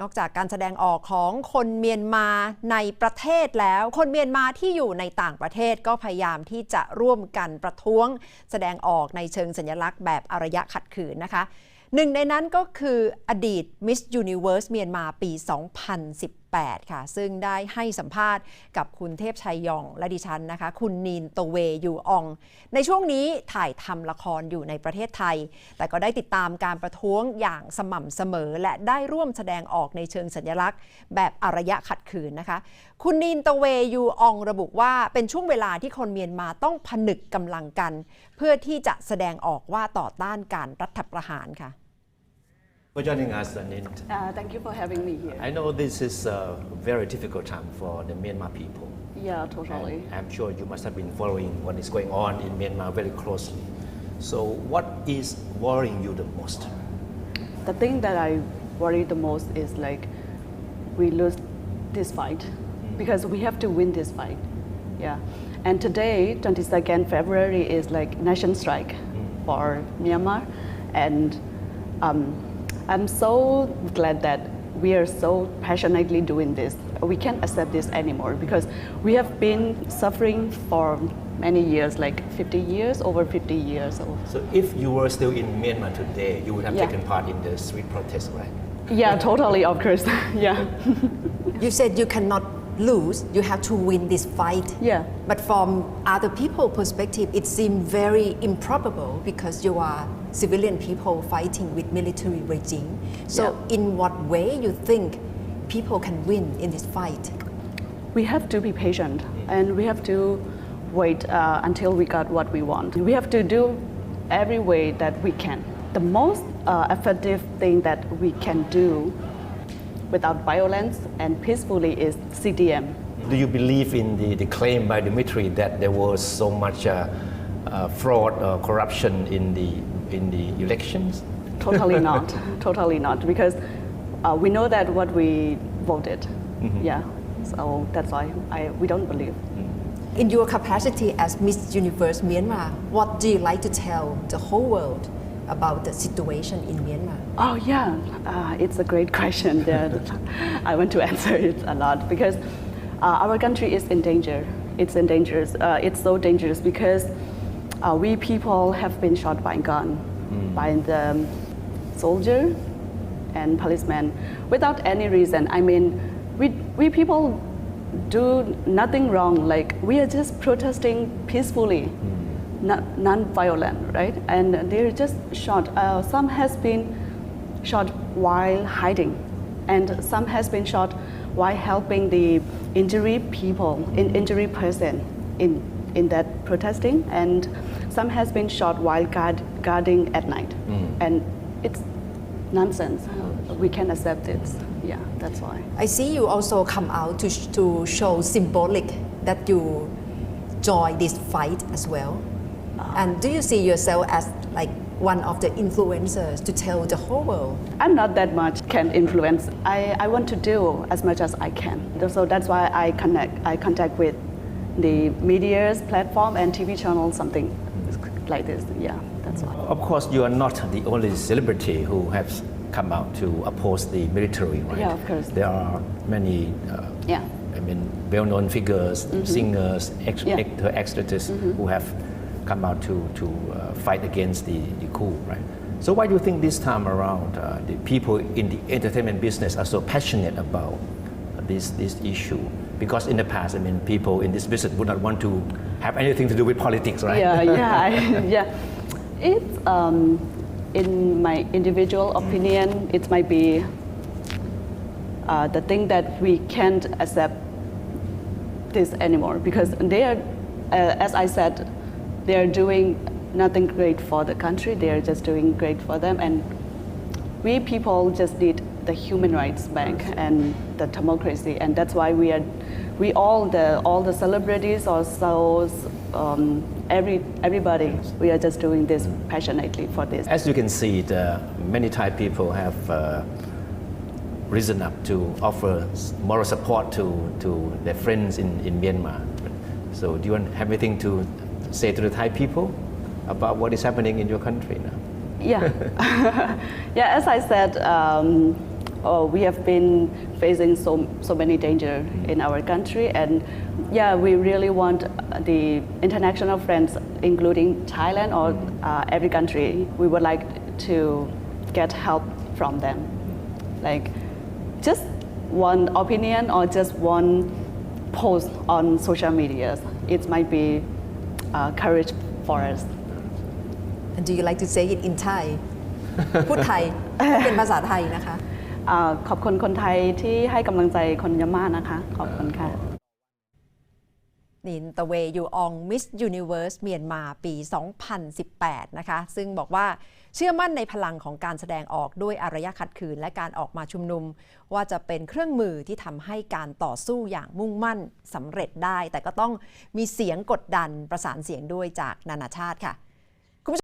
นอกจากการแสดงออกของคนเมียนมาในประเทศแล้ว คนเมียนมาที่อยู่ในต่างประเทศก็พยายามที่จะร่วมกันประท้วง แสดงออกในเชิงสัญลักษณ์แบบอารยะขัดขืนนะคะหนึ่งในนั้นก็คืออดีตมิสยูนิเวิร์สเมียนมาปี 2018 ค่ะ ซึ่งได้ให้สัมภาษณ์กับคุณเทพชัยยองและดิฉันนะคะ คุณนีนโตเวยูออง ในช่วงนี้ถ่ายทำละครอยู่ในประเทศไทย แต่ก็ได้ติดตามการประท้วงอย่างสม่ำเสมอ และได้ร่วมแสดงออกในเชิงสัญลักษณ์ แบบอารยะขัดขืนนะคะ คุณนีนโตเวยูอองระบุว่าเป็นช่วงเวลาที่คนเมียนมาต้องผนึกกำลังกัน เพื่อที่จะแสดงออกว่าต่อต้านการรัฐประหารค่ะ for joining us, Anin. Uh, thank you for having me here. I know this is a very difficult time for the Myanmar people. Yeah, totally. And I'm sure you must have been following what is going on in Myanmar very closely. So, what is worrying you the most? The thing that I worry the most is like we lose this fight because we have to win this fight. Yeah. And today, 22nd February, is like nation strike for Myanmar. And um, I'm so glad that we are so passionately doing this. We can't accept this anymore because we have been suffering for many years, like 50 years, over 50 years. So, So, if you were still in Myanmar today, you would have Yeah. taken part in the street protest, right? yeah, totally, of course. yeah. You said you cannot lose, you have to win this fight. Yeah. But from other people perspective, it seemed very improbable because you are civilian people fighting with military regime. So Yeah. in what way you think people can win in this fight? We have to be patient and we have to wait uh, until we got what we want. We have to do every way that we can. The most uh, effective thing that we can do without violence and peacefully is CDM. Do you believe in the, the claim by Dmitry that there was so much uh, uh, fraud or corruption in the, in the elections? Totally not. totally not. Because uh, we know that what we voted. Yeah. So that's why I, we don't believe. In your capacity as Miss Universe Myanmar, what do you like to tell the whole world about the situation in Myanmar? Oh yeah, uh, it's a great question that I want to answer it a lot because uh, our country is in danger. It's in danger. Uh, it's so dangerous because uh, we people have been shot by gun by the soldier and policeman without any reason. I mean, we we people do nothing wrong. Like we are just protesting peacefully not non-violent, right? And they're just shot. Uh, some has been shot while hiding, and some has been shot while helping the injured people, in, injured person in in that protesting, and some has been shot while guard, guarding at night, and it's nonsense. We can accept it. Yeah, that's why. I see you also come out to, sh- to show symbolic that you join this fight as well. Ah. And do you see yourself as like one of the influencers to tell the whole world? I'm not that much can influence. I, I want to do as much as I can. So that's why I connect I contact with the media's platform and TV channel something like this. Yeah, that's why. Of course, you are not the only celebrity who has come out to oppose the military, right? Yeah, of course. There are many, uh, Yeah. I mean, well-known figures, mm-hmm. singers, ex- Yeah. actor, actresses mm-hmm. who have come out to, to uh, fight against the, the coup, right? So why do you think this time around uh, the people in the entertainment business are so passionate about this, this issue? Because in the past, I mean, people in this business would not want to have anything to do with politics, right? Yeah, yeah, yeah. It's um, in my individual opinion, it might be uh, the thing that we can't accept this anymore because they are, uh, as I said, they are doing nothing great for the country. They are just doing great for them, and we people just need the human rights bank and the democracy, and that's why we are, we all the all the celebrities also, um, every everybody, we are just doing this passionately for this. As you can see, the many Thai people have uh, risen up to offer moral support to, to their friends in, in Myanmar. So, do you want, have anything to say to the Thai people about what is happening in your country now? Yeah, yeah. As I said, um, uh, we have been facing so so many danger in our country, and yeah, we really want the international friends, including Thailand or uh, every country, we would like to get help from them, like just one opinion or just one post on social media. It might be uh, courage for us. And do you like to say it in Thai พูดไทยพูดเป็นภาษาไทยนะคะอ่าขอบคุณคนไทยที่ให้กำลังใจคนยาม่านะคะ ขอบคุณค่ะนินตะเวยูอองมิสยูนิเว r ร์สเมียนมาปี 2018 นะคะ ซึ่งบอกว่า เชื่อมั่นในพลังของการแสดงออกด้วยอารยะขัดขืน และการออกมาชุมนุม ว่าจะเป็นเครื่องมือที่ทำให้การต่อสู้อย่างมุ่งมั่นสำเร็จได้ แต่ก็ต้องมีเสียงกดดันประสานเสียงด้วยจากนานาชาติค่ะ